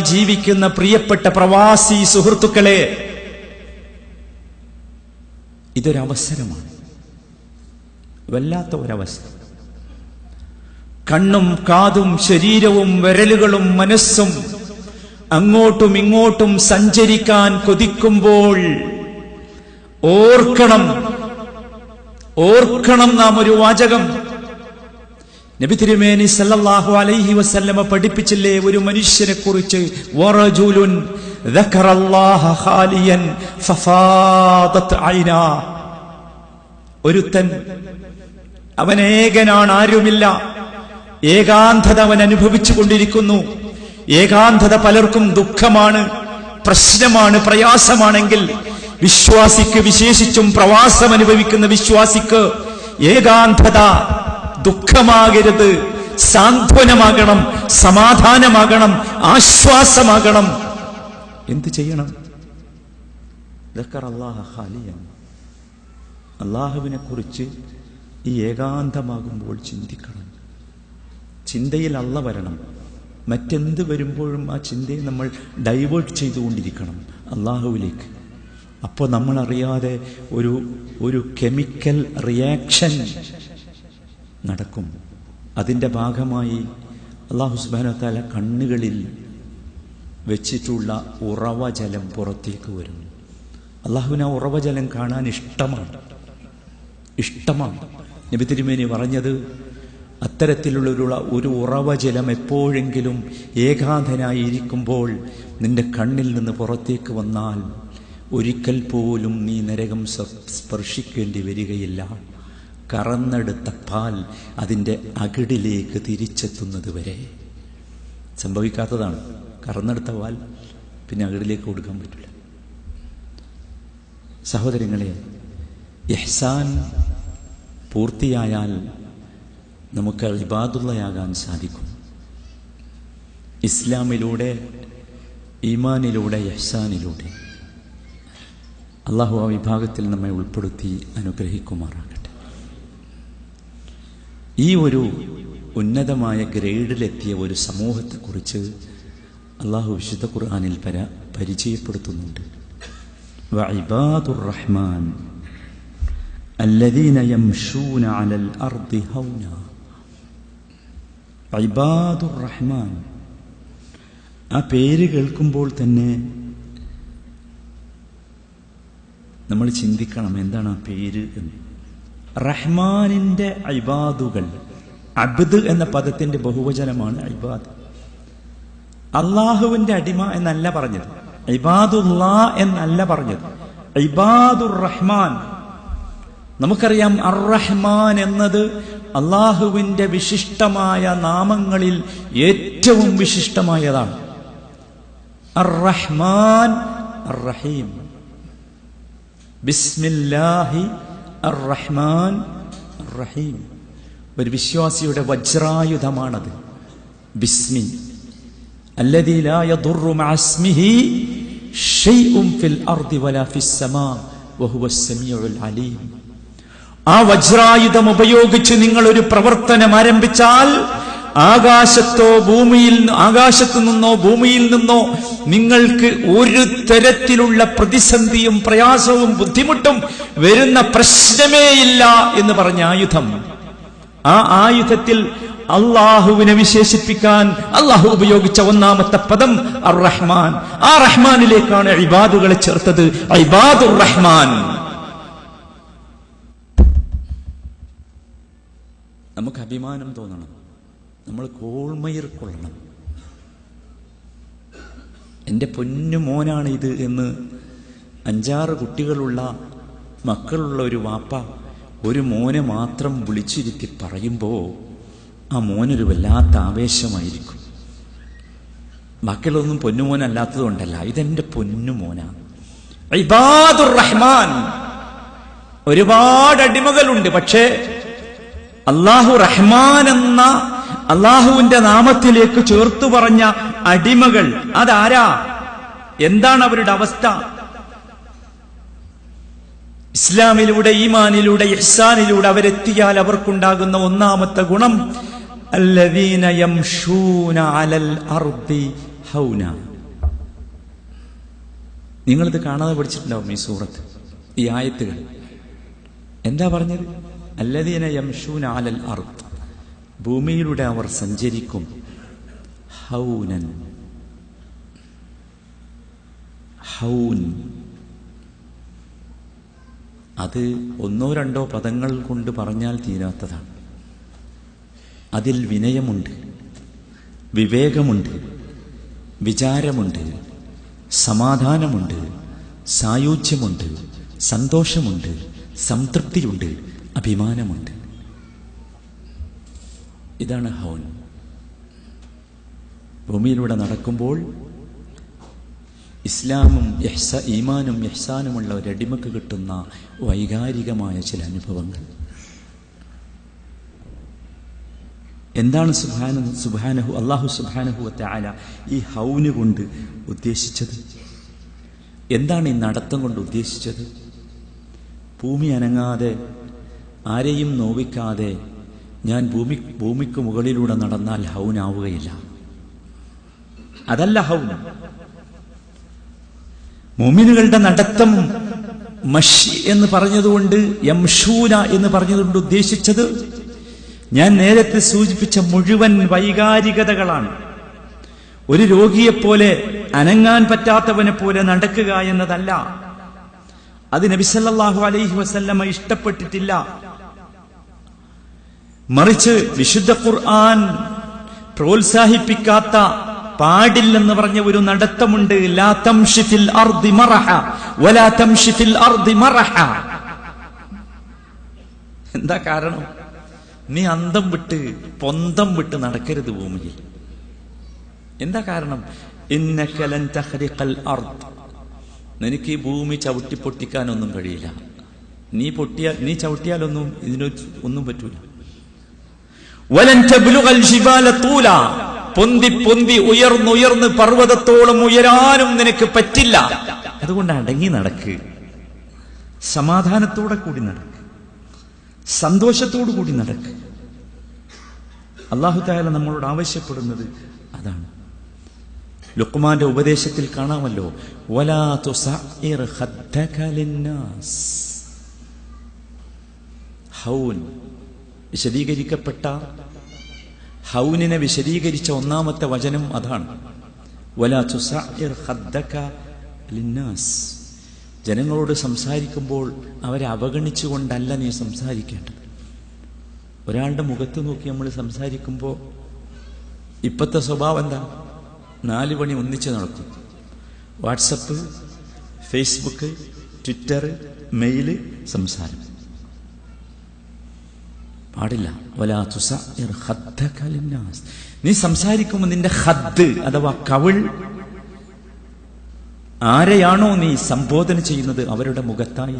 ജീവിക്കുന്ന പ്രിയപ്പെട്ട പ്രവാസി സുഹൃത്തുക്കളെ ഇതൊരവസരമാണ്. വല്ലാത്ത ഒരവസരം കണ്ണും കാതും ശരീരവും വിരലുകളും മനസ്സും അങ്ങോട്ടും ഇങ്ങോട്ടും സഞ്ചരിക്കാൻ കൊതിക്കുമ്പോൾ ഓർക്കണം. ഓർക്കണം നാം ഒരു വാചകം. നബി തിരുമേനി സല്ലല്ലാഹു അലൈഹി വസല്ലമ പഠിപ്പിച്ചില്ലേ ഒരു മനുഷ്യനെ കുറിച്ച് ഒരുത്തൻ അവൻ ഏകനാണ് ആരുമില്ല. ഏകാന്തത അവൻ അനുഭവിച്ചു കൊണ്ടിരിക്കുന്നു. ഏകാന്തത പലർക്കും ദുഃഖമാണ് പ്രശ്നമാണ് പ്രയാസമാണെങ്കിൽ വിശ്വാസിക്ക് വിശേഷിച്ചും പ്രവാസം അനുഭവിക്കുന്ന വിശ്വാസിക്ക് ഏകാന്തത ദുഃഖമാകരുത്. സാന്ത്വനമാകണം സമാധാനമാകണം ആശ്വാസമാകണം. എന്ത് ചെയ്യണം? അള്ളാഹുവിനെ കുറിച്ച് ഈ ഏകാന്തമാകുമ്പോൾ ചിന്തിക്കണം. ചിന്തയിൽ അള്ള വരണം. മറ്റെന്ത് വരുമ്പോഴും ആ ചിന്തയെ നമ്മൾ ഡൈവേർട്ട് ചെയ്തുകൊണ്ടിരിക്കണം അള്ളാഹുവിലേക്ക്. അപ്പോൾ നമ്മൾ അറിയാതെ ഒരു ഒരു കെമിക്കൽ റിയാക്ഷൻ നടക്കും. അതിന്റെ ഭാഗമായി അള്ളാഹു സുബാനത്താല കണ്ണുകളിൽ വെച്ചിട്ടുള്ള ഉറവജലം പുറത്തേക്ക് വരും. അള്ളാഹുവിന് ഉറവജലം കാണാൻ ഇഷ്ടമാണ്. ഇഷ്ടമാണ്. നബി തിരുമേനി പറഞ്ഞത് അത്തരത്തിലുള്ള ഒരു ഉറവജലം എപ്പോഴെങ്കിലും ഏകാന്തനായി ഇരിക്കുമ്പോൾ നിന്റെ കണ്ണിൽ നിന്ന് പുറത്തേക്ക് വന്നാൽ ഒരിക്കൽ പോലും നീ നരകം സ്പർശിക്കേണ്ടി വരികയില്ല. കറന്നെടുത്ത പാൽ അതിന്റെ അകിടിലേക്ക് തിരിച്ചെത്തുന്നത് വരെ. സംഭവിക്കാത്തതാണ്. കറന്നെടുത്ത പാൽ പിന്നെ അകിടിലേക്ക് കൊടുക്കാൻ പറ്റില്ല. സഹോദരങ്ങളെ യഹ്സാൻ പൂർത്തിയായാൽ നമുക്ക് ഇബാദുള്ളയാകാൻ സാധിക്കും. ഇസ്ലാമിലൂടെ ഈമാനിലൂടെ യഹ്സാനിലൂടെ അള്ളാഹു ആ വിഭാഗത്തിൽ നമ്മെ ഉൾപ്പെടുത്തി അനുഗ്രഹിക്കുമാറാകട്ടെ. ഈ ഒരു ഉന്നതമായ ഗ്രേഡിലെത്തിയ ഒരു സമൂഹത്തെക്കുറിച്ച് അള്ളാഹു വിശുദ്ധ ഖുർആാനിൽ പര പരിചയപ്പെടുത്തുന്നുണ്ട് വഇബാദുർ റഹ്മാൻ الذين يمشون على الأرض هونا عباد الرحمن ആ പേര് കേൾക്കുമ്പോൾ തന്നെ നമ്മൾ ചിന്തിക്കണം എന്താണ് ആ പേര് എന്ന് റഹ്മാനിന്റെ ഇബാദുകൾ. അബ്ദ് എന്ന പദത്തിന്റെ ബഹുവചനമാണ് ഇബാദ്. അള്ളാഹുവിന്റെ അടിമ എന്നല്ല പറഞ്ഞത്. ഇബാദുല്ലാ എന്നല്ല പറഞ്ഞത്. ഇബാദുർ റഹ്മാൻ നമുക്കറിയാം അർ റഹ്മാൻ എന്നത് അള്ളാഹുവിന്റെ വിശിഷ്ടമായ നാമങ്ങളിൽ ഏറ്റവും വിശിഷ്ടമായതാണ്. അർ റഹ്മാൻ അർ റഹീം ബിസ്മില്ലാഹി അർ റഹ്മാൻ റഹീം ഒരു വിശ്വാസിയുടെ വജ്രായുധമാണത്. ബിസ്മി. ആ വജ്രായുധം ഉപയോഗിച്ച് നിങ്ങൾ ഒരു പ്രവർത്തനം ആരംഭിച്ചാൽ ആകാശത്തോ ഭൂമിയിൽ ആകാശത്തു നിന്നോ ഭൂമിയിൽ നിന്നോ നിങ്ങൾക്ക് ഒരു തരത്തിലുള്ള പ്രതിസന്ധിയും പ്രയാസവും ബുദ്ധിമുട്ടും വരുന്ന പ്രശ്നമേയില്ല എന്ന് പറഞ്ഞ ആയുധം. ആ ആയുധത്തിൽ അള്ളാഹുവിനെ വിശേഷിപ്പിക്കാൻ അള്ളാഹു ഉപയോഗിച്ച ഒന്നാമത്തെ പദം അർ റഹ്മാൻ ആ റഹ്മാനിലേക്കാണ് ഇബാദുകളെ ചേർത്തത്. ഇബാദുർ റഹ്മാൻ നമുക്ക് അഭിമാനം തോന്നണം. നമ്മൾ കോൾമയിർ കൊള്ളണം. എന്റെ പൊന്നു മോനാണ് ഇത് എന്ന് അഞ്ചാറ് കുട്ടികളുള്ള മക്കളുള്ള ഒരു വാപ്പ ഒരു മോനെ മാത്രം വിളിച്ചിരുത്തി പറയുമ്പോൾ ആ മോനൊരു വല്ലാത്ത ആവേശമായിരിക്കും. ബാക്കിയുള്ളതൊന്നും പൊന്നുമോനല്ലാത്തത് കൊണ്ടല്ല ഇതെന്റെ പൊന്നുമോനാണ് ഇബാദുർ റഹ്മാൻ. ഒരുപാട് അടിമകളുണ്ട് പക്ഷേ അള്ളാഹു റഹ്മാൻ എന്ന അള്ളാഹുവിന്റെ നാമത്തിലേക്ക് ചേർത്തു പറഞ്ഞ അടിമകൾ അതാരാ? എന്താണ് അവരുടെ അവസ്ഥ? ഇസ്ലാമിലൂടെ ഈമാനിലൂടെ ഇഹ്സാനിലൂടെ അവരെത്തിയാൽ അവർക്കുണ്ടാകുന്ന ഒന്നാമത്തെ ഗുണം നിങ്ങളിത് കാണാതെ പഠിച്ചിട്ടുണ്ടാവും ഈ സൂറത്ത് ഈ ആയത്തുകൾ. എന്താ പറഞ്ഞത്? അല്ലദീന യംഷൂൻ അലൽ അർത്ത് ഭൂമിയിലൂടെ അവർ സഞ്ചരിക്കും. ഹൗനൻ. ഹൗൻ. അത് ഒന്നോ രണ്ടോ പദങ്ങൾ കൊണ്ട് പറഞ്ഞാൽ തീരാത്തതാണ്. അതിൽ വിനയമുണ്ട് വിവേകമുണ്ട് വിചാരമുണ്ട് സമാധാനമുണ്ട് സായുജ്യമുണ്ട് സന്തോഷമുണ്ട് സംതൃപ്തിയുണ്ട് അഭിമാനമുണ്ട്. ഇതാണ് ഹൗൻ. ഭൂമിയിലൂടെ നടക്കുമ്പോൾ ഇസ്ലാമും യഹ്സ ഈമാനും യഹ്സാനുമുള്ള ഒരടിമക്ക് കിട്ടുന്ന വൈകാരികമായ ചില അനുഭവങ്ങൾ. എന്താണ് സുബാന സുബാനഹു അള്ളാഹു സുഹാനഹുവത്തെ ആല ഈ ഹൗന് കൊണ്ട് ഉദ്ദേശിച്ചത്? എന്താണ് ഈ നടത്തം കൊണ്ട് ഉദ്ദേശിച്ചത്? ഭൂമി അനങ്ങാതെ ആരെയും നോവിക്കാതെ ഞാൻ ഭൂമി ഭൂമിക്ക് മുകളിലൂടെ നടന്നാൽ ഹൗനാവുകയില്ല. അതല്ല ഹൗൻ. മോമിനുകളുടെ നടത്തം മഷി എന്ന് പറഞ്ഞതുകൊണ്ട് യംഷൂന എന്ന് പറഞ്ഞതുകൊണ്ട് ഉദ്ദേശിച്ചത് ഞാൻ നേരത്തെ സൂചിപ്പിച്ച മുഴുവൻ വൈകാരികതകളാണ്. ഒരു രോഗിയെപ്പോലെ അനങ്ങാൻ പറ്റാത്തവനെ പോലെ നടക്കുക എന്നതല്ല. അത് നബിസല്ലാഹു അലൈഹി വസല്ലമ ഇഷ്ടപ്പെട്ടിട്ടില്ല. മറിച്ച് വിശുദ്ധ ഖുർആൻ പ്രോത്സാഹിപ്പിക്കാത്ത പാടില്ലെന്ന് പറഞ്ഞ ഒരു നടത്തമുണ്ട്. എന്താ കാരണം? നീ അന്തം വിട്ട് പൊന്തം വിട്ട് നടക്കരുത് ഭൂമിയിൽ. എന്താ കാരണം? അർദ്. നിനക്ക് ഈ ഭൂമി ചവിട്ടി പൊട്ടിക്കാനൊന്നും കഴിയില്ല. നീ പൊട്ടിയാൽ നീ ചവിട്ടിയാലൊന്നും ഇതിനൊന്നും പറ്റൂല. പൊന്തി പൊന്തി ഉയർന്നുയർന്ന് പർവതത്തോളം ഉയരാനും നിനക്ക് പറ്റില്ല. അതുകൊണ്ട് അടങ്ങി നടക്ക്. സമാധാനത്തോടെ കൂടി നടക്ക്. സന്തോഷത്തോടു കൂടി നടക്ക്. അള്ളാഹു താല നമ്മളോട് ആവശ്യപ്പെടുന്നത് അതാണ്. ലുക്മാന്റെ ഉപദേശത്തിൽ കാണാമല്ലോ. ഹൗൻ. വിശദീകരിക്കപ്പെട്ട ഹൗനിനെ വിശദീകരിച്ച ഒന്നാമത്തെ വചനം അതാണ്. ജനങ്ങളോട് സംസാരിക്കുമ്പോൾ അവരെ അവഗണിച്ചുകൊണ്ടല്ല നീ സംസാരിക്കേണ്ടത്. ഒരാളുടെ മുഖത്ത് നോക്കി നമ്മൾ സംസാരിക്കുമ്പോൾ ഇപ്പോഴത്തെ സ്വഭാവം എന്താ? നാല് പണി ഒന്നിച്ച് നടക്കും. വാട്സപ്പ് ഫേസ്ബുക്ക് ട്വിറ്റർ മെയിൽ സംസാരം. പാടില്ല. നീ സംസാരിക്കുമ്പോൾ നിന്റെ ഹദ് അഥവാ കവിൾ ആരെയാണോ നീ സംബോധന ചെയ്യുന്നത് അവരുടെ മുഖത്തായി